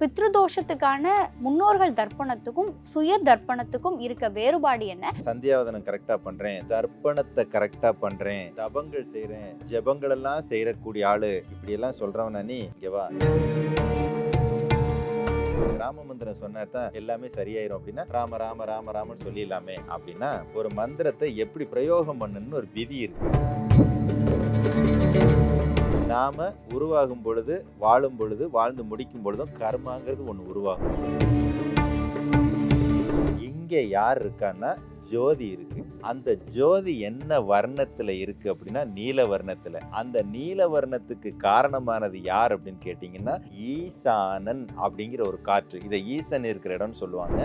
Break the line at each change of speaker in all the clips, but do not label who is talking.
பித்ருதோஷத்துக்கான முன்னோர்கள் தர்ப்பணத்துக்கும் சுய தர்ப்பணத்துக்கும் இருக்க வேறுபாடு என்ன?
சந்தியாவதனம் கரெக்டா பண்றேன் தர்ப்பணத்தை கரெக்டா பண்றேன் தபங்கள் செய்யறேன் ஜபங்கள் எல்லாம் செய்யக்கூடிய ஆளு இப்படி எல்லாம் சொல்றவனா நீ? இங்க வா. ராம மந்திரம் சொன்னாதான் எல்லாமே சரியாயிரும் அப்படின்னா ராம ராம ராம ராமன்னு சொல்லிடலாமே. அப்படின்னா ஒரு மந்திரத்தை எப்படி பிரயோகம் பண்ணுன்னு ஒரு விதி இருக்கு. நாம உருவாகும் பொழுது வாழும் பொழுது வாழ்ந்து முடிக்கும் பொழுதும் கர்மாங்கிறது ஒன்று உருவாகும். இங்கே யார் இருக்கான்னா ஜோதி இருக்கு. அந்த ஜோதி என்ன வர்ணத்துல இருக்கு அப்படின்னா நீல வர்ணத்துல. அந்த நீல வர்ணத்துக்கு காரணமானது யார் அப்படின்னு கேட்டீங்கன்னா ஈசானன் அப்படிங்கிற ஒரு காற்று. இதை ஈசன் இருக்கிற இடம்னு சொல்லுவாங்க.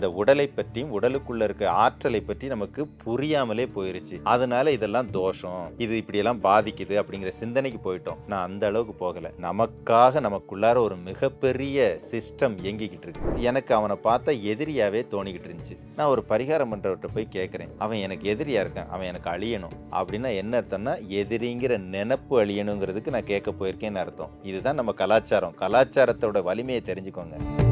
இந்த உடலை பற்றியும் உடலுக்குள்ள இருக்க ஆற்றலை பற்றி நமக்கு புரியாமலே போயிருச்சு. அதனால இதெல்லாம் தோஷம். இது இப்படியெல்லாம் பாதிக்குது அப்படிங்கிற சிந்தனைக்கு போயிட்டோம். நான் அந்த அளவுக்கு போகல. நமக்காக நமக்குள்ளார ஒரு மிகப்பெரிய சிஸ்டம் இயங்கிக்கிட்டு இருக்கு. எனக்கு அவனை பார்த்தா எதிரியாவே தோணிக்கிட்டு இருந்துச்சு. நான் ஒரு பரிகாரம் பண்றவர்கிட்ட போய் கேட்குறேன் அவன் எனக்கு எதிரியா இருக்கான். அவன் எனக்கு அழியணும். அப்படின்னா என்ன அர்த்தம்னா எதிரிங்கிற நினப்பு அழியணுங்கிறதுக்கு நான் கேட்க போயிருக்கேன்னு அர்த்தம். இதுதான் நம்ம கலாச்சாரம். கலாச்சாரத்தோட வலிமையை தெரிஞ்சுக்கோங்க.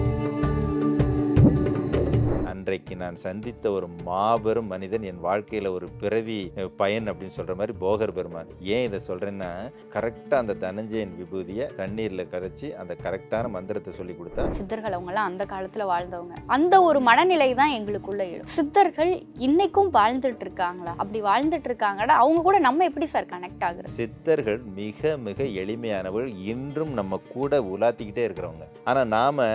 அன்றைக்கு நான் சந்தித்த ஒரு மாபெரும் மனிதன் என் வாழ்க்கையில ஒரு பிறவி பயன் அப்படின்னு சொல்ற மாதிரி போகர் பெருமான். ஏன் இதை சொல்றேன்னா கரெக்டா அந்த தனஞ்சயன் விபூதியை தண்ணீர்ல கரைச்சி அந்த கரெக்டான மந்திரத்தை சொல்லி கொடுத்தா
சித்தர்கள் அவங்கெல்லாம் அந்த காலத்துல வாழ்ந்தவங்க. அந்த ஒரு மனநிலை தான் எங்களுக்குள்ள எழும். சித்தர்கள் இன்னைக்கும் வாழ்ந்துட்டு இருக்காங்களா? அப்படி வாழ்ந்துட்டு இருக்காங்கன்னா அவங்க கூட நம்ம எப்படி சார் கனெக்ட் ஆகுறது?
சித்தர்கள் மிக மிக எளிமையானவர்கள். இன்றும் நம்ம கூட உலாத்திக்கிட்டே இருக்கிறவங்க. ஆனா நாம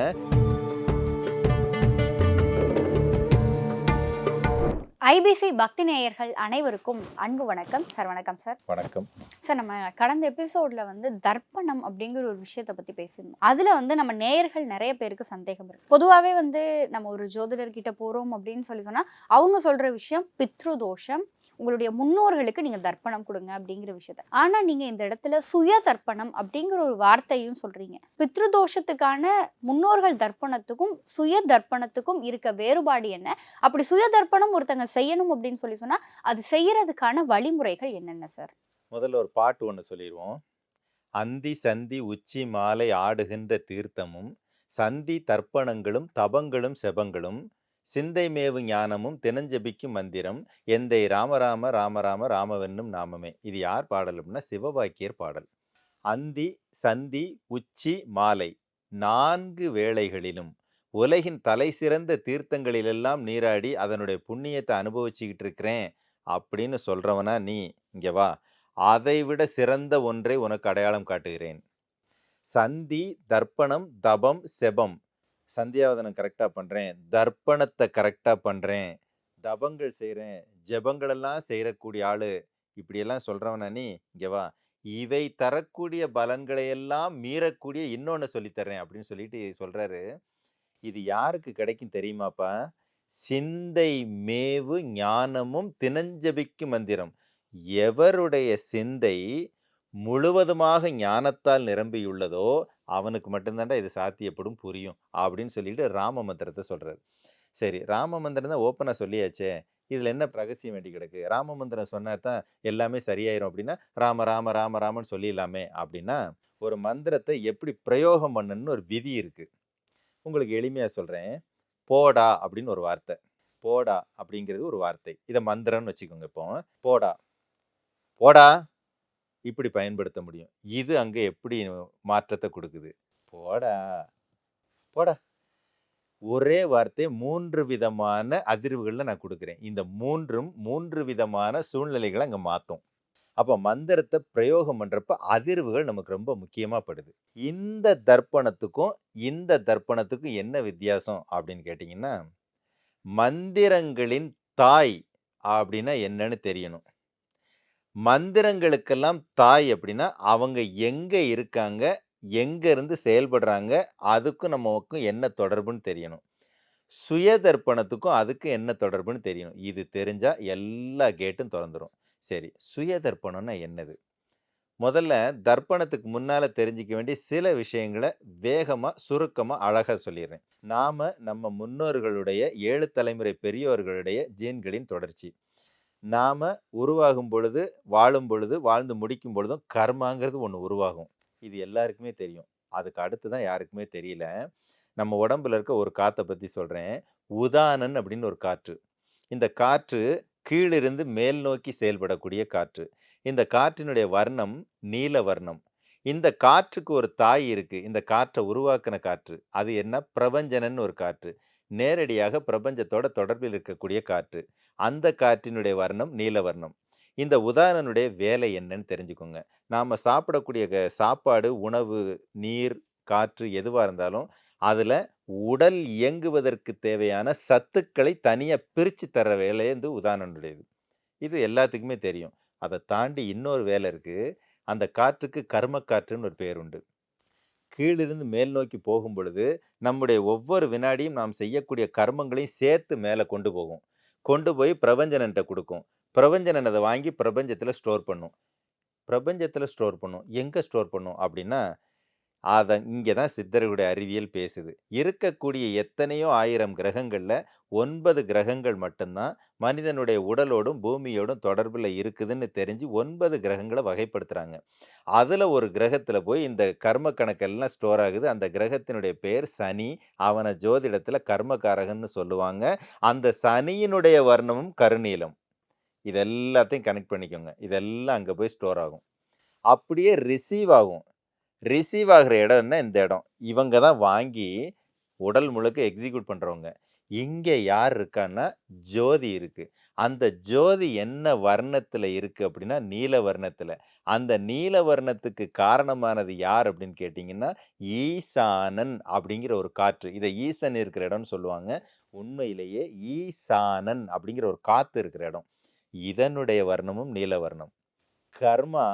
ஐபிசி பக்தி நேயர்கள் அனைவருக்கும் அன்பு வணக்கம். சார் வணக்கம் சார்.
வணக்கம்.
சார் நம்ம கடந்த எபிசோட்ல வந்து தர்ப்பணம் அப்படிங்கிற ஒரு விஷயத்தை பத்தி பேசியிருந்தோம். அதுல வந்து நம்ம நேயர்கள் நிறைய பேருக்கு சந்தேகம் இருக்கு. பொதுவாகவே வந்து நம்ம ஒரு ஜோதிடர் கிட்ட போறோம் அப்படின்னு சொல்லி சொன்னா அவங்க சொல்ற விஷயம் பித்ரு தோஷம் உங்களுடைய முன்னோர்களுக்கு நீங்க தர்ப்பணம் கொடுங்க அப்படிங்கிற விஷயத்த. ஆனா நீங்க இந்த இடத்துல சுய தர்ப்பணம் அப்படிங்கிற ஒரு வார்த்தையும் சொல்றீங்க. பித்ரு தோஷத்துக்கான முன்னோர்கள் தர்ப்பணத்துக்கும் சுய தர்ப்பணத்துக்கும் இருக்க வேறுபாடு என்ன? அப்படி சுய தர்ப்பணம் ஒருத்தங்க செய்யணும் அப்படின்னு சொல்லி சொன்னா அது செய்யறதுக்கான வழிமுறைகள் என்னென்ன சார்?
முதல்ல ஒரு பாட்டு ஒன்று சொல்லிடுவோம். அந்தி சந்தி உச்சி மாலை ஆடுகின்ற தீர்த்தமும் சந்தி தர்ப்பணங்களும் தபங்களும் செபங்களும் சிந்தை மேவு ஞானமும் தினஞ்சபிக்கும் மந்திரம் எந்தை ராமராம ராமராம ராமவென்னும் நாமமே. இது யார் பாடல் அப்படின்னா சிவபாக்கியர் பாடல். அந்தி சந்தி உச்சி மாலை நான்கு வேளைகளிலும் உலகின் தலை சிறந்த தீர்த்தங்களிலெல்லாம் நீராடி அதனுடைய புண்ணியத்தை அனுபவிச்சுக்கிட்டு இருக்கிறேன் அப்படின்னு சொல்கிறவனா நீ. இங்கே வா. அதை விட சிறந்த ஒன்றை உனக்கு அடையாளம் காட்டுகிறேன். சந்தி தர்ப்பணம் தபம் செபம். சந்தியாவதனம் கரெக்டாக பண்ணுறேன் தர்ப்பணத்தை கரெக்டாக பண்ணுறேன் தபங்கள் செய்கிறேன் ஜெபங்களெல்லாம் செய்யக்கூடிய ஆள். இப்படியெல்லாம் சொல்கிறவனா நீ. இங்கே வா. இவை தரக்கூடிய பலன்களையெல்லாம் மீறக்கூடிய இன்னொன்று சொல்லித்தர்றேன் அப்படின்னு சொல்லிட்டு சொல்கிறாரு இது யாருக்கு கிடைக்கும் தெரியுமாப்பா? சிந்தை மேவு ஞானமும் தினஞ்சபிக்கு மந்திரம். எவருடைய சிந்தை முழுவதுமாக ஞானத்தால் நிரம்பியுள்ளதோ அவனுக்கு மட்டும்தான்டா இது சாத்தியப்படும் புரியும் அப்படின்னு சொல்லிட்டு ராம மந்திரத்தை சொல்கிறார் சரி ராம மந்திரம் தான் ஓப்பனாக சொல்லியாச்சே இதில் என்ன பிரகசியம் வேண்டி கிடக்கு? ராம மந்திரம் சொன்னா தான் எல்லாமே சரியாயிரும் அப்படின்னா ராம ராம ராம ராமன்னு சொல்லிடலாமே அப்படின்னா ஒரு மந்திரத்தை எப்படி பிரயோகம் பண்ணணும்னு ஒரு விதி இருக்குது உங்களுக்கு எளிமையாக சொல்கிறேன் போடா அப்படின்னு ஒரு வார்த்தை. போடா அப்படிங்கிறது ஒரு வார்த்தை. இதை மந்திரம்னு வச்சுக்கோங்க இப்போ. போடா. போடா. இப்படி பயன்படுத்த முடியும். இது அங்கே எப்படி மாற்றத்தை கொடுக்குது? போடா. போடா. ஒரே வார்த்தை மூன்று விதமான அதிர்வுகளில் நான் கொடுக்குறேன். இந்த மூன்றும் மூன்று விதமான சூழ்நிலைகளை அங்கே மாற்றும் அப்போ மந்திரத்தை பிரயோகம் பண்ணுறப்ப அதிர்வுகள் நமக்கு ரொம்ப முக்கியமாக படுது. இந்த தர்ப்பணத்துக்கும் இந்த தர்ப்பணத்துக்கும் என்ன வித்தியாசம் அப்படின்னு கேட்டிங்கன்னா மந்திரங்களின் தாய் அப்படின்னா என்னன்னு தெரியணும். மந்திரங்களுக்கெல்லாம் தாய் அப்படின்னா அவங்க எங்கே இருக்காங்க எங்கேருந்து செயல்படுறாங்க அதுக்கும் நமக்கும் என்ன தொடர்புன்னு தெரியணும். சுய தர்ப்பணத்துக்கும் அதுக்கு என்ன தொடர்புன்னு தெரியணும். இது தெரிஞ்சால் எல்லா கேட்டும் திறந்துடும் சரி சுய தர்ப்பணம்னா என்னது? முதல்ல தர்ப்பணத்துக்கு முன்னால் தெரிஞ்சுக்க வேண்டிய சில விஷயங்களை வேகமாக சுருக்கமாக அழகாக சொல்லிடுறேன். நாம் நம்ம முன்னோர்களுடைய ஏழு தலைமுறை பெரியோர்களுடைய ஜீன்களின் தொடர்ச்சி. நாம் உருவாகும் பொழுது வாழும் பொழுது வாழ்ந்து முடிக்கும் பொழுதும் கர்மாங்கிறது ஒன்று உருவாகும். இது எல்லாருக்குமே தெரியும். அதுக்கு அடுத்து தான் யாருக்குமே தெரியல. நம்ம உடம்புல இருக்க ஒரு காற்றை பற்றி சொல்கிறேன் உதானன் அப்படின்னு ஒரு காற்று. இந்த காற்று கீழிருந்து மேல் நோக்கி செயல்படக்கூடிய காற்று. இந்த காற்றினுடைய வர்ணம் நீல வர்ணம். இந்த காற்றுக்கு ஒரு தாய் இருக்கு. இந்த காற்றை உருவாக்குன காற்று. அது என்ன? பிரபஞ்சனன்னு ஒரு காற்று. நேரடியாக பிரபஞ்சத்தோட தொடர்பில் இருக்கக்கூடிய காற்று. அந்த காற்றினுடைய வர்ணம் நீல வர்ணம். இந்த உதாரணனுடைய வேலை என்னன்னு தெரிஞ்சுக்கோங்க. நாம் சாப்பிடக்கூடிய க சாப்பாடு, உணவு, நீர், காற்று எதுவாக இருந்தாலும், அதில் உடல் இயங்குவதற்கு தேவையான சத்துக்களை தனியாக பிரித்து தர வேலை வந்து உதாரணனுடையது. இது எல்லாத்துக்குமே தெரியும். அதை தாண்டி இன்னொரு வேலை இருக்குது அந்த காற்றுக்கு கர்ம காற்றுன்னு ஒரு பேர் உண்டு. கீழிருந்து மேல் நோக்கி போகும்பொழுது, நம்முடைய ஒவ்வொரு வினாடியும் நாம் செய்யக்கூடிய கர்மங்களையும் சேர்த்து மேலே கொண்டு போகும். கொண்டு போய் பிரபஞ்சனன்ட்ட கொடுக்கும் பிரபஞ்சனன் அதை வாங்கி பிரபஞ்சத்தில் ஸ்டோர் பண்ணும். பிரபஞ்சத்தில் ஸ்டோர் பண்ணும். எங்கே ஸ்டோர் பண்ணும் அப்படின்னா, அதை இங்கே தான் சித்தர்களுடைய அறிவியல் பேசுது. இருக்கக்கூடிய எத்தனையோ ஆயிரம் கிரகங்களில் ஒன்பது கிரகங்கள் மட்டும்தான் மனிதனுடைய உடலோடும், பூமியோடும் தொடர்பில் இருக்குதுன்னு தெரிஞ்சு ஒன்பது கிரகங்களை வகைப்படுத்துறாங்க. அதில் ஒரு கிரகத்தில் போய் இந்த கர்ம கணக்கெல்லாம் ஸ்டோர் ஆகுது. அந்த கிரகத்தினுடைய பெயர் சனி. அவனை ஜோதிடத்தில் கர்மகாரகன்னு சொல்லுவாங்க. அந்த சனியினுடைய வர்ணமும் கருநீலம். இது எல்லாத்தையும் கனெக்ட் பண்ணிக்கோங்க. இதெல்லாம் அங்கே போய் ஸ்டோர் ஆகும். அப்படியே ரிசீவ் ஆகும். ரிசீவ் ஆகிற இடம்னா இந்த இடம். இவங்க தான் வாங்கி உடல் முழுக்க எக்ஸிக்யூட் பண்ணுறவங்க இங்கே யார் இருக்கான்னா, ஜோதி இருக்குது அந்த ஜோதி என்ன வர்ணத்தில் இருக்குது அப்படின்னா, நீல வர்ணத்தில் அந்த நீல வர்ணத்துக்கு காரணமானது யார் அப்படின்னு கேட்டிங்கன்னா ஈசானன் அப்படிங்கிற ஒரு காற்று. இதை ஈசன் இருக்கிற இடம்னு சொல்லுவாங்க. உண்மையிலேயே ஈசானன் அப்படிங்கிற ஒரு காற்று இருக்கிற இடம். இதனுடைய வர்ணமும் நீல வர்ணம். கர்மா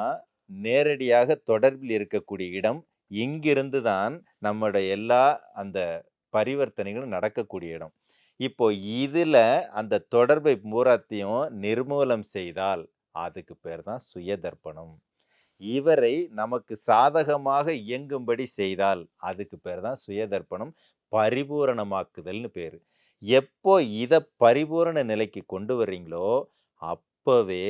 நேரடியாக தொடர்பில் இருக்கக்கூடிய இடம். இங்கிருந்து தான் நம்முடைய எல்லா அந்த பரிவர்த்தனைகளும் நடக்கக்கூடிய இடம். இப்போ இதில் அந்த தொடர்பை பூராத்தையும் நிர்மூலம் செய்தால், அதுக்கு பேர் தான் சுயதர்ப்பணம். இவரை நமக்கு சாதகமாக இயங்கும்படி செய்தால், அதுக்கு பேர் தான் சுயதர்ப்பணம். பரிபூரணமாக்குதல்னு பேர் எப்போ இதை பரிபூரண நிலைக்கு கொண்டு வர்றீங்களோ, அப்போவே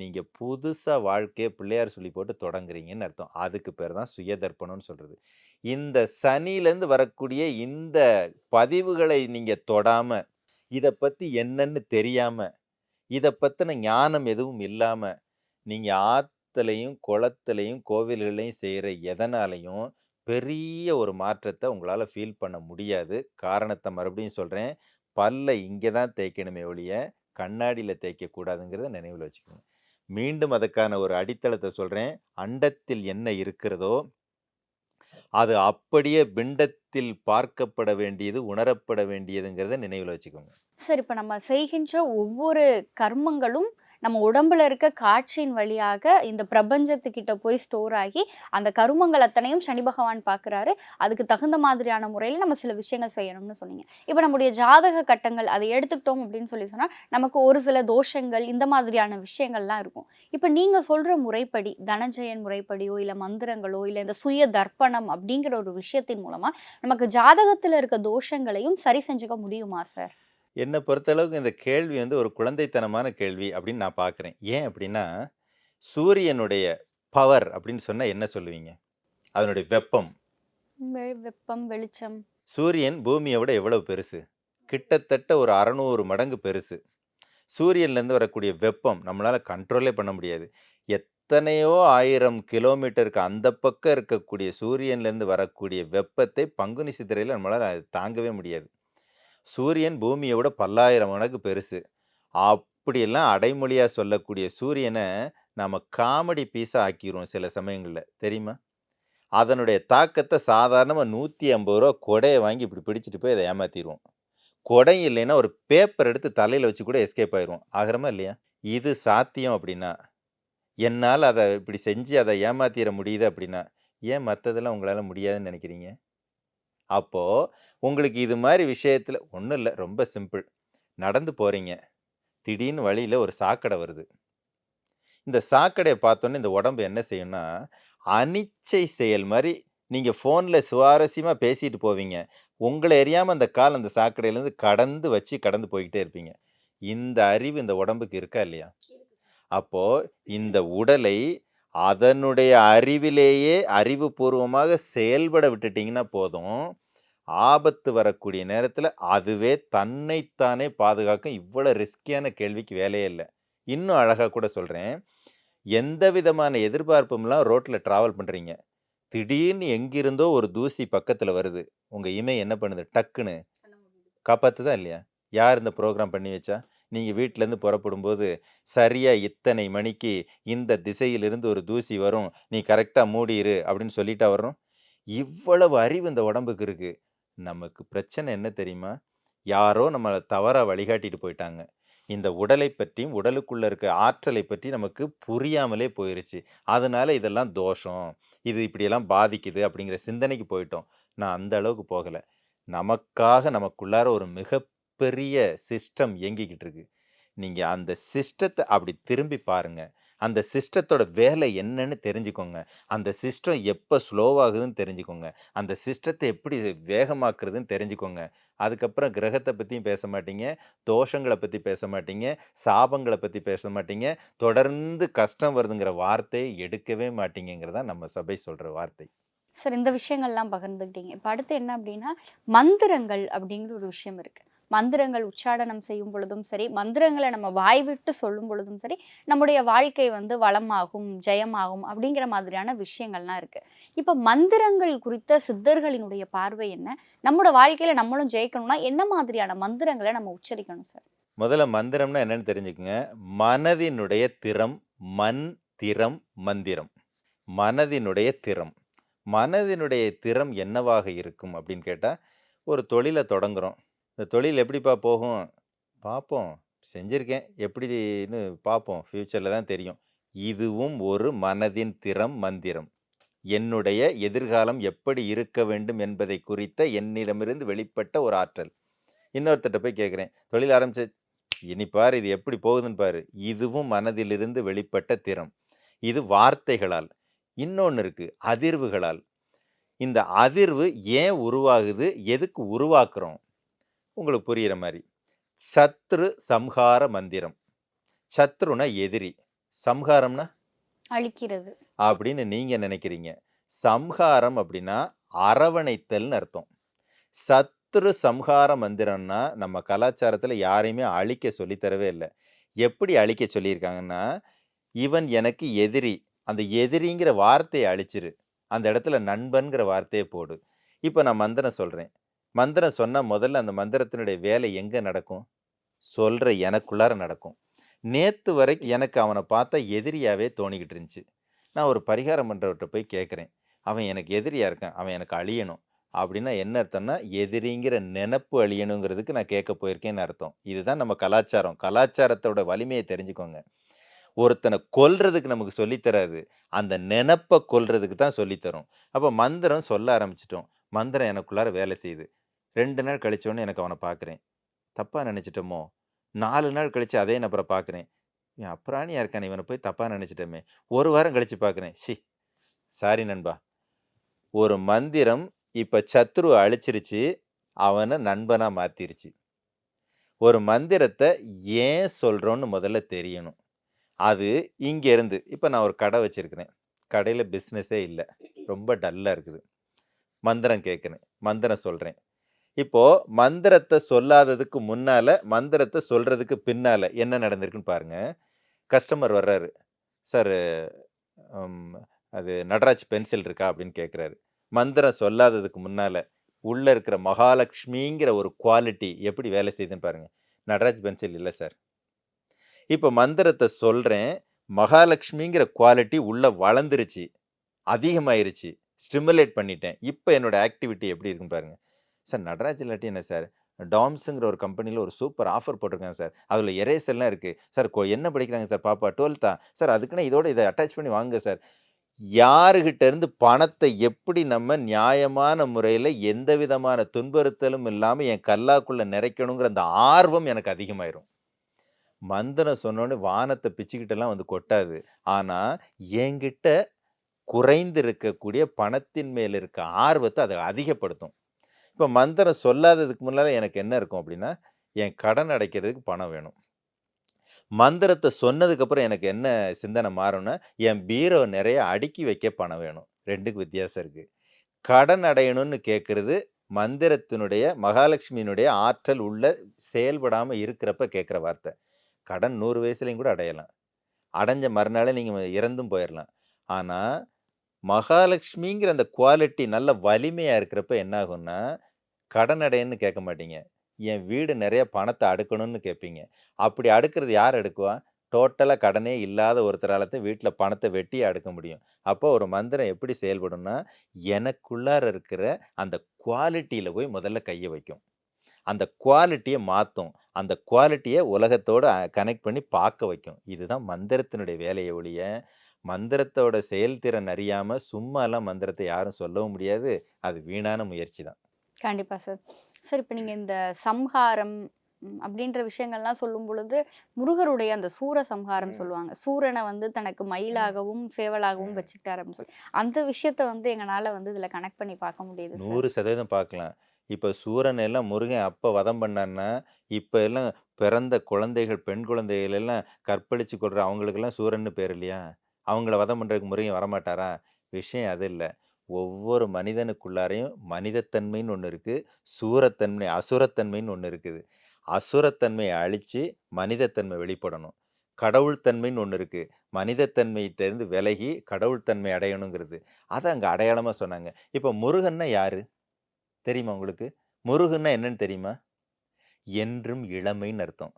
நீங்கள் புதுசாக வாழ்க்கையை பிள்ளையார் சொல்லி போட்டு தொடங்குறீங்கன்னு அர்த்தம். அதுக்கு பேர் தான் சுயதர்ப்பணம்னு சொல்கிறது இந்த சனியிலேருந்து வரக்கூடிய இந்த பதிவுகளை நீங்கள் தொடாமல் இதை பற்றி என்னன்னு தெரியாமல் இதை பற்றின ஞானம் எதுவும் இல்லாமல் நீங்கள் ஆற்றுலையும் குளத்துலையும் கோவில்களையும் செய்கிற எதனாலையும் பெரிய ஒரு மாற்றத்தை உங்களால் ஃபீல் பண்ண முடியாது. காரணத்தை மறுபடியும் சொல்கிறேன் பல்ல இங்கே தான் தேய்க்கணுமே ஒழிய, கண்ணாடியில் தேய்க்கக்கூடாதுங்கிறத நினைவில் வச்சுக்கோங்க. மீண்டும் அதுக்கான ஒரு அடித்தளத்தை சொல்றேன். அண்டத்தில் என்ன இருக்கிறதோ, அது அப்படியே பிண்டத்தில் பார்க்கப்பட வேண்டியது, உணரப்பட வேண்டியதுங்கிறத நினைவில் வச்சுக்கோங்க.
சார், இப்ப நம்ம செய்கின்ற ஒவ்வொரு கர்மங்களும் நம்ம உடம்புல இருக்க காற்றின் வழியாக இந்த பிரபஞ்சத்துக்கிட்ட போய் ஸ்டோர் ஆகி, அந்த கருமங்கள் அத்தனையும் சனி பகவான் பார்க்குறாரு. அதுக்கு தகுந்த மாதிரியான முறையில் நம்ம சில விஷயங்கள் செய்யணும்னு சொன்னீங்க. இப்போ நம்முடைய ஜாதக கட்டங்கள் அதை எடுத்துக்கிட்டோம் அப்படின்னு சொல்லி சொன்னால் நமக்கு ஒரு சில தோஷங்கள் இந்த மாதிரியான விஷயங்கள்லாம் இருக்கும். இப்போ நீங்கள் சொல்கிற முறைப்படி, தனஜெயன் முறைப்படியோ, இல்லை மந்திரங்களோ, இல்லை இந்த சுய தர்ப்பணம் அப்படிங்கிற ஒரு விஷயத்தின் மூலமாக நமக்கு ஜாதகத்தில் இருக்க தோஷங்களையும் சரி செஞ்சுக்க முடியுமா சார்?
என்ன பொறுத்தளவுக்கு இந்த கேள்வி வந்து ஒரு குழந்தைத்தனமான கேள்வி அப்படின்னு நான் பார்க்குறேன். ஏன் அப்படின்னா, சூரியனுடைய பவர் அப்படின்னு சொன்னா என்ன சொல்லுவீங்க? அதனுடைய வெப்பம்.
வெ வெப்பம், வெளிச்சம்.
சூரியன் பூமிய விட எவ்வளவு பெருசு? கிட்டத்தட்ட ஒரு 600 மடங்கு பெருசு. சூரியன்லேருந்து வரக்கூடிய வெப்பம் நம்மளால கண்ட்ரோலே பண்ண முடியாது. எத்தனையோ 1000 கிலோமீட்டருக்கு அந்த பக்கம் இருக்கக்கூடிய சூரியன்லேருந்து வரக்கூடிய வெப்பத்தை பங்குனி சித்திரையில நம்மளால தாங்கவே முடியாது. சூரியன் பூமியை விட பல்லாயிரம் மடங்கு பெருசு. அப்படியெல்லாம் அடைமொழியாக சொல்லக்கூடிய சூரியனை நம்ம காமெடி பீஸாக ஆக்கிடுவோம் சில சமயங்களில் தெரியுமா? அதனுடைய தாக்கத்தை சாதாரணமாக நூற்றி ஐம்பது ரூபா கொடையை வாங்கி இப்படி பிடிச்சிட்டு போய் அதை ஏமாற்றிடுவோம் கொடை இல்லைன்னா ஒரு பேப்பர் எடுத்து தலையில் வச்சு கூட எஸ்கேப் ஆயிரும் ஆகிறமா இல்லையா? இது சாத்தியம் அப்படின்னா, என்னால் அதை இப்படி செஞ்சு அதை ஏமாற்றிட முடியுது அப்படின்னா, ஏன் மற்றதெல்லாம் உங்களால் முடியாதுன்னு நினைக்கிறீங்க? அப்போ உங்களுக்கு இது மாரி விஷயத்துல ஒண்ணும் இல்ல. ரொம்ப சிம்பிள். நடந்து போறீங்க. திடீர்னு வழியில ஒரு சாக்கடை வருது. இந்த சாக்கடைய பார்த்தோனே இந்த உடம்பு என்ன செய்யும்னா, அனிச்சை செயல் மாரி நீங்க ஃபோன்ல சுவாரஸ்யமா பேசிட்டு போவீங்க. உங்கள அறியாம அந்த கால் அந்த சாக்கடையிலேருந்து கடந்து வச்சு கடந்து போய்க்கிட்டே இருப்பீங்க. இந்த அறிவு இந்த உடம்புக்கு இருக்கா இல்லையா? அப்போ இந்த உடலை அதனுடைய அறிவிலேயே அறிவுபூர்வமாக செயல்பட விட்டுட்டீங்கன்னா போதும். ஆபத்து வரக்கூடிய நேரத்தில அதுவே தன்னைத்தானே பாதுகாக்கும். இவ்வளோ ரிஸ்கியான கேள்விக்கு வேலையே இல்ல. இன்னும் அழகா கூட சொல்றேன். எந்த விதமான எதிர்பார்ப்பும்லாம் ரோட்ல டிராவல் பண்றீங்க. திடீர்னு எங்கிருந்தோ ஒரு தூசி பக்கத்துல வருது. உங்க இமை என்ன பண்ணுது? டக்குன்னு காப்பாத்துதா இல்லையா? யார் இந்த புரோகிராம் பண்ணி வச்சா? நீங்கள் வீட்டிலேருந்து புறப்படும்போது, சரியாக இத்தனை மணிக்கு இந்த திசையிலிருந்து ஒரு தூசி வரும். நீ கரெக்டாக மூடிடு அப்படின்னு சொல்லிட்டா வர்றோம்? இவ்வளவு அறிவு இந்த உடம்புக்கு இருக்குது நமக்கு பிரச்சனை என்ன தெரியுமா? யாரோ நம்மளை தவறாக வழிகாட்டிட்டு போயிட்டாங்க. இந்த உடலை பற்றியும், உடலுக்குள்ளே இருக்க ஆற்றலை பற்றி நமக்கு புரியாமலே போயிருச்சு. அதனால இதெல்லாம் தோஷம். இது இப்படியெல்லாம் பாதிக்குது அப்படிங்கிற சிந்தனைக்கு போயிட்டோம். நான் அந்த அளவுக்கு போகலை நமக்காக நமக்குள்ளார ஒரு மிக மிகப்பெரிய சிஸ்டம் இயங்கிக்கிட்டு இருக்கு. நீங்கள் அந்த சிஸ்டத்தை அப்படி திரும்பி பாருங்கள் அந்த சிஸ்டத்தோட வேலை என்னன்னு தெரிஞ்சுக்கோங்க. அந்த சிஸ்டம் எப்போ ஸ்லோவாகுதுன்னு தெரிஞ்சுக்கோங்க. அந்த சிஸ்டத்தை எப்படி வேகமாக்குறதுன்னு தெரிஞ்சுக்கோங்க. அதுக்கப்புறம் கிரகத்தை பற்றியும் பேச மாட்டீங்க. தோஷங்களை பற்றி பேச மாட்டீங்க. சாபங்களை பற்றி பேச மாட்டீங்க. தொடர்ந்து கஷ்டம் வருதுங்கிற வார்த்தையை எடுக்கவே மாட்டீங்கங்கிறது தான் நம்ம சபை சொல்கிற வார்த்தை.
சார் இந்த விஷயங்கள்லாம் பகிர்ந்துக்கிட்டீங்க. இப்போ அடுத்து என்ன அப்படின்னா, மந்திரங்கள் அப்படிங்கிற ஒரு விஷயம் இருக்குது மந்திரங்கள் உச்சாடனம் செய்யும் பொழுதும் சரி, மந்திரங்களை நம்ம வாய் விட்டு சொல்லும் பொழுதும் சரி, நம்முடைய வாழ்க்கை வந்து வளமாகும், ஜெயமாகும் அப்படிங்கிற மாதிரியான விஷயங்கள்லாம் இருக்கு. இப்போ மந்திரங்கள் குறித்த சித்தர்களினுடைய பார்வை என்ன? நம்மளோட வாழ்க்கையில நம்மளும் ஜெயிக்கணும்னா என்ன மாதிரியான மந்திரங்களை நம்ம உச்சரிக்கணும் சார்?
முதல்ல மந்திரம்னா என்னன்னு தெரிஞ்சுக்கங்க. மனதினுடைய திறம், மன், திறம், மந்திரம். மனதினுடைய திறம். மனதினுடைய திறம் என்னவாக இருக்கும் அப்படின்னு கேட்டால் ஒரு தொழிலை தொடங்குகிறோம் இந்த தொழில் எப்படிப்பா போகும்? பார்ப்போம். செஞ்சுருக்கேன் எப்படின்னு பார்ப்போம். ஃப்யூச்சரில் தான் தெரியும். இதுவும் ஒரு மனதின் திறம், மந்திரம். என்னுடைய எதிர்காலம் எப்படி இருக்க வேண்டும் என்பதை குறித்த என்னிடமிருந்து வெளிப்பட்ட ஒரு ஆற்றல். இன்னொருத்தட்ட போய் கேட்குறேன் தொழில் ஆரம்பிச்சு இனி பாரு இது எப்படி போகுதுன்னு பாரு. இதுவும் மனதிலிருந்து வெளிப்பட்ட திறம். இது வார்த்தைகளால். இன்னொன்று இருக்குது அதிர்வுகளால். இந்த அதிர்வு ஏன் உருவாகுது? எதுக்கு உருவாக்குறோம்? உங்களுக்கு புரியிற மாரி. சத்ரு சம்ஹார மந்திரம். சத்ருனா எதிரி. சம்ஹாரம்னா?
அழிக்கிறது.
அப்படின்னு நீங்க நினைக்கிறீங்க. சம்ஹாரம் அப்படின்னா அரவணைத்தல்னு அர்த்தம். சத்ரு சம்ஹார மந்திரம்னா, நம்ம கலாச்சாரத்துல யாரையுமே அழிக்க சொல்லி தரவே இல்ல. எப்படி அழிக்க சொல்லியிருக்காங்கன்னா, இவன் எனக்கு எதிரி. அந்த எதிரிங்கிற வார்த்தைய அழிச்சிரு. அந்த இடத்துல நண்பன்கிற வார்த்தைய போடு. இப்ப நான் மந்திரம் சொல்றேன். மந்திரம் சொன்னால் முதல்ல அந்த மந்திரத்தினுடைய வேலை எங்கே நடக்கும்? சொல்கிற எனக்குள்ளார நடக்கும். நேற்று வரைக்கும் எனக்கு அவனை பார்த்தா எதிரியாகவே தோணிக்கிட்டு இருந்துச்சு. நான் ஒரு பரிகாரம் பண்ணுறவர்கிட்ட போய் கேட்குறேன் அவன் எனக்கு எதிரியாக இருக்கான். அவன் எனக்கு அழியணும். அப்படின்னா என்ன அர்த்தம்னா, எதிரிங்கிற நினப்பு அழியணுங்கிறதுக்கு நான் கேட்க போயிருக்கேன்னு அர்த்தம். இதுதான் நம்ம கலாச்சாரம். கலாச்சாரத்தோட வலிமையை தெரிஞ்சுக்கோங்க. ஒருத்தனை கொல்றதுக்கு நமக்கு சொல்லித்தராது அந்த நினப்பை கொல்றதுக்கு தான் சொல்லித்தரும் தரும். மந்திரம் சொல்ல ஆரம்பிச்சிட்டோம் மந்திரம் எனக்குள்ளார வேலை செய்யுது. ரெண்டு நாள் கழிச்சோன்னு எனக்கு அவனை பார்க்குறேன் தப்பாக நினச்சிட்டோமோ நாலு நாள் கழிச்சு அதே நபரை பார்க்குறேன் இவன் அப்ராணியா இருக்கானே! இவனை போய் தப்பாக நினச்சிட்டோமே ஒரு வாரம் கழிச்சு பார்க்குறேன் சி சாரி நண்பா. ஒரு மந்திரம் இப்போ சத்ரு அழிச்சிருச்சு. அவனை நண்பனாக மாற்றிருச்சு ஒரு மந்திரத்தை ஏன் சொல்கிறோன்னு முதல்ல தெரியணும். அது இங்கேருந்து இப்போ நான் ஒரு கடை வச்சுருக்கிறேன் கடையில் பிஸ்னஸே இல்லை ரொம்ப டல்லாக இருக்குது. மந்திரம் கேட்குறேன் மந்திரம் சொல்கிறேன் இப்போ மந்திரத்தை சொல்லாததுக்கு முன்னால, மந்திரத்தை சொல்றதுக்கு பின்னால என்ன நடந்திருக்குன்னு பாருங்க. கஸ்டமர் வர்றாரு. சார் அது நடராஜ் பென்சில் இருக்கா? அப்படின்னு கேட்குறாரு மந்திரம் சொல்லாததுக்கு முன்னால, உள்ள இருக்கிற மகாலட்சுமிங்கிற ஒரு குவாலிட்டி எப்படி வேலை செய்யுதுன்னு பாருங்க. நடராஜ் பென்சில் இல்லை சார். இப்போ மந்திரத்தை சொல்றேன். மகாலட்சுமிங்கிற குவாலிட்டி உள்ள வளர்ந்துருச்சு. அதிகமாயிருச்சு. ஸ்டிமுலேட் பண்ணிட்டேன். இப்போ என்னோட ஆக்டிவிட்டி எப்படி இருக்குன்னு பாருங்க. சார் நடராஜ் இல்லாட்டி என்ன சார்? டாம்ஸுங்கிற ஒரு கம்பெனியில் ஒரு சூப்பர் ஆஃபர் போட்டிருக்காங்க சார். அதில் எரேசர்லாம் இருக்குது சார் கோ என்ன படிக்கிறாங்க சார் பாப்பா? 12தா? சார் அதுக்குன்னு இதோட இதை அட்டாச் பண்ணி வாங்க சார். யாருகிட்ட இருந்து எப்படி நம்ம நியாயமான முறையில் எந்த விதமான துன்புறுத்தலும் இல்லாமல் என் கல்லாக்குள்ளே நிறைக்கணுங்கிற அந்த ஆர்வம் எனக்கு அதிகமாயிரும். மந்திரம் சொன்னோன்னு வானத்தை பிச்சுக்கிட்டெல்லாம் வந்து கொட்டாது. ஆனால் என்கிட்ட குறைந்து இருக்கக்கூடிய பணத்தின் மேல் இருக்க ஆர்வத்தை அதை அதிகப்படுத்தும். இப்போ மந்திரம் சொல்லாததுக்கு முன்னால் எனக்கு என்ன இருக்கும் அப்படின்னா, என் கடன் அடைக்கிறதுக்கு பணம் வேணும். மந்திரத்தை சொன்னதுக்கப்புறம் எனக்கு என்ன சிந்தனை மாறும்னா, என் பீரோ நிறைய அடுக்கி வைக்க பணம் வேணும். ரெண்டுக்கு வித்தியாசம் இருக்குது கடன் அடையணும்னு கேட்குறது மந்திரத்தினுடைய மகாலட்சுமியினுடைய ஆற்றல் உள்ள செயல்படாமல் இருக்கிறப்ப கேட்குற வார்த்தை. கடன் நூறு வயசுலையும் கூட அடையலாம். அடைஞ்ச மறுநாளே நீங்கள் இறந்தும் போயிடலாம் ஆனால் மகாலட்சுமிங்கிற அந்த குவாலிட்டி நல்ல வலிமையாக இருக்கிறப்ப என்ன ஆகும்னா, கடன் அடையன்னு கேட்க மாட்டீங்க. என் வீடு நிறைய பணத்தை அடுக்கணும்னு கேட்பீங்க. அப்படி அடுக்கிறது யார் அடுக்குவா? டோட்டலாக கடனே இல்லாத ஒருத்தரால தான் வீட்டில் பணத்தை வெட்டி அடுக்க முடியும். அப்போ ஒரு மந்திரம் எப்படி செயல்படும்னா, எனக்குள்ளார இருக்கிற அந்த குவாலிட்டியில் போய் முதல்ல கையை வைக்கும். அந்த குவாலிட்டியை மாற்றும் அந்த குவாலிட்டியை உலகத்தோட கனெக்ட் பண்ணி பார்க்க வைக்கும். இதுதான் மந்திரத்தினுடைய வேலையை ஒழிய, மந்திரத்தோட செயல்திறன் அறியாமல் சும்மாலாம் மந்திரத்தை யாரும் சொல்லவும் முடியாது. அது வீணான முயற்சி தான்.
கண்டிப்பா சார். சார் இப்ப நீங்க இந்த சம்ஹாரம் அப்படின்ற விஷயங்கள்லாம் சொல்லும் பொழுது, முருகருடைய அந்த சூர சம்ஹாரம். சொல்லுவாங்க. சூரன வந்து தனக்கு. மயிலாகவும், சேவலாகவும். வச்சுக்கிட்டாரு அப்படின்னு சொல்லி. அந்த விஷயத்த வந்து எங்கனால வந்து இதுல கனெக்ட் பண்ணி பார்க்க முடியுது சார்.
100% பார்க்கலாம். இப்ப சூரன் எல்லாம் முருகன் அப்ப வதம் பண்ணான்னா, இப்ப எல்லாம் பிறந்த குழந்தைகள், பெண் குழந்தைகள் எல்லாம் கற்பழிச்சு கொல்ற அவங்களுக்கெல்லாம் சூரன்னு பேர் இல்லையா? அவங்கள வதம் பண்றதுக்கு முருகன் வரமாட்டாரா? விஷயம் அது இல்ல. ஒவ்வொரு மனிதனுக்குள்ளாரையும் மனிதத்தன்மைன்னு ஒன்று இருக்குது சூரத்தன்மை, அசுரத்தன்மைன்னு ஒன்று இருக்குது. அசுரத்தன்மையை அழித்து மனிதத்தன்மை வெளிப்படணும். கடவுள் தன்மைன்னு இருக்குது மனிதத்தன்மையிட்டேருந்து விலகி கடவுள் தன்மை அடையணுங்கிறது. அதை அங்கே அடையாளமாக சொன்னாங்க. இப்போ முருகன்னா யார் தெரியுமா உங்களுக்கு? முருகன்னா என்னன்னு தெரியுமா? என்றும் இளமைன்னு அர்த்தம்.